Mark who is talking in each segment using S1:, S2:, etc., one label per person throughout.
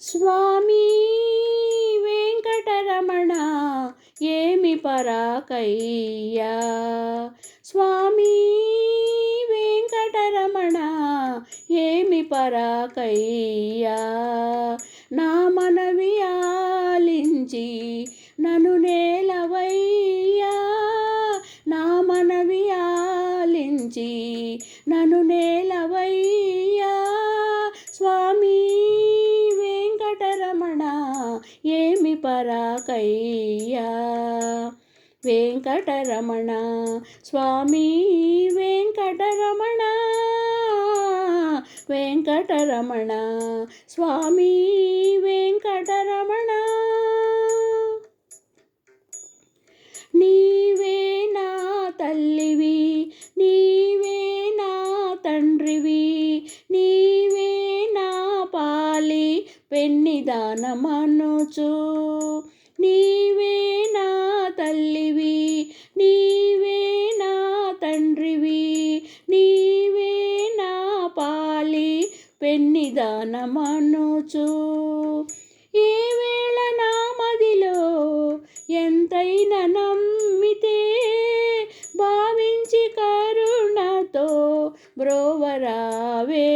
S1: స్వామి వెంకటరమణ ఏమి పరాకయ్యా? స్వామి వెంకటరమణ ఏమి పరాకయ్యా? నా మనవి ఆలించి నన్ను నే వెంకటరమణ. స్వామి వెంకటరమణ. వెంకటరమణ. స్వామి వెంకటరమణ. నీవే నా తల్లివి నీవే నా తండ్రివి నీవే నా పాలి పెన్నిదానమనుచు నీవే నా తల్లివి నీవే నా తండ్రివి నీవే నా పాలి పెన్నిదానమనుచు ఏ వేళ నా మదిలో ఎంతైనా నమ్మితే భావించి కరుణతో బ్రోవరావే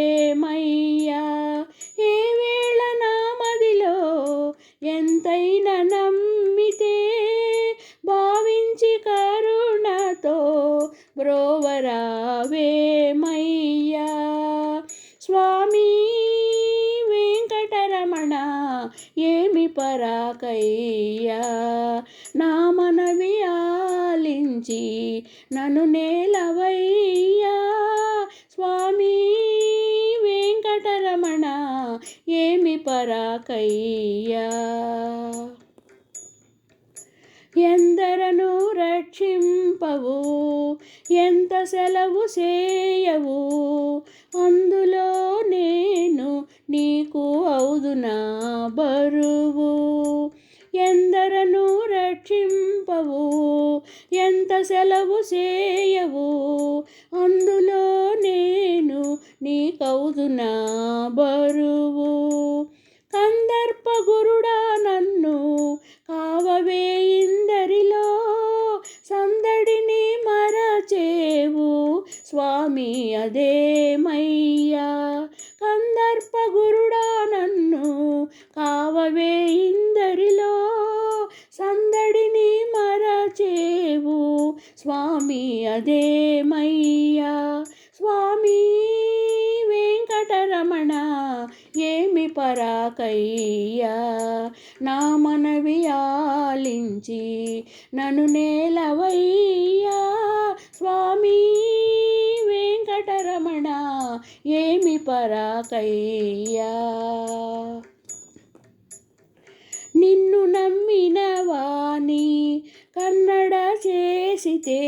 S1: ప్రాణ ఏమి పరాకయ్యా? నా మనవి ఆలించి నన్ను నేలవయ్యా. స్వామి వెంకటరమణ ఏమి పరాకయ్యా? ఎందరను రక్షింపవు? ఎంత సెలవు చేయవు ఎంత సెలవు చేయవు అందులో నేను నీకవుదునా బరువు. కందర్పగురుడా నన్ను కావవే ఇందరిలో సందడిని మరచేవు. స్వామి అదేమయ్య? పరాకయ్యా నా మనవి ఆలించి నన్ను నేలవయ్యా. స్వామి వెంకటరమణ ఏమి పరాకయ్యా? నిన్ను నమ్మిన వాణి కన్నడ చేసితే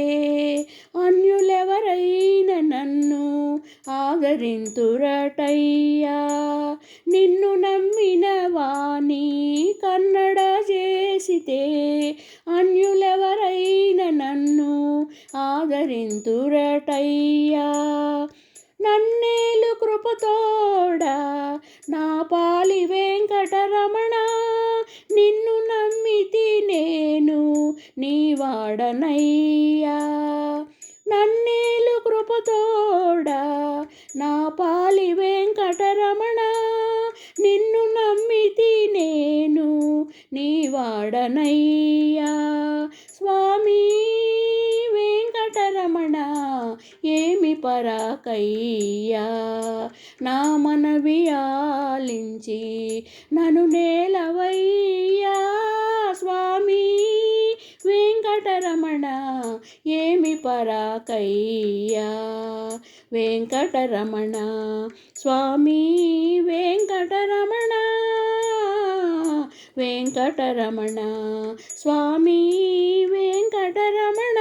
S1: అన్యులెవరైన నన్ను ఆదరింతురటయ్యా. నిన్ను నమ్మిన వాణి కన్నడ చేసితే అన్యులెవరైన నన్ను ఆదరింతురటయ్యా. నన్నేలు కృపతోడ నా పాలి వెంకటరమణ నిన్ను నమ్మితి నేను నీ వాడనయ్యా. పాలి వెంకటరమణ నిన్ను నమ్మితి నేను నీ వాడనయ్యా. స్వామి వెంకటరమణ ఏమి పరాకయ్యా? నా మనవి ఆలించి నన్ను నేలవై పరాకయ్యా వెంకటరమణ స్వామి వెంకటరమణ వెంకటరమణ స్వామి వెంకటరమణ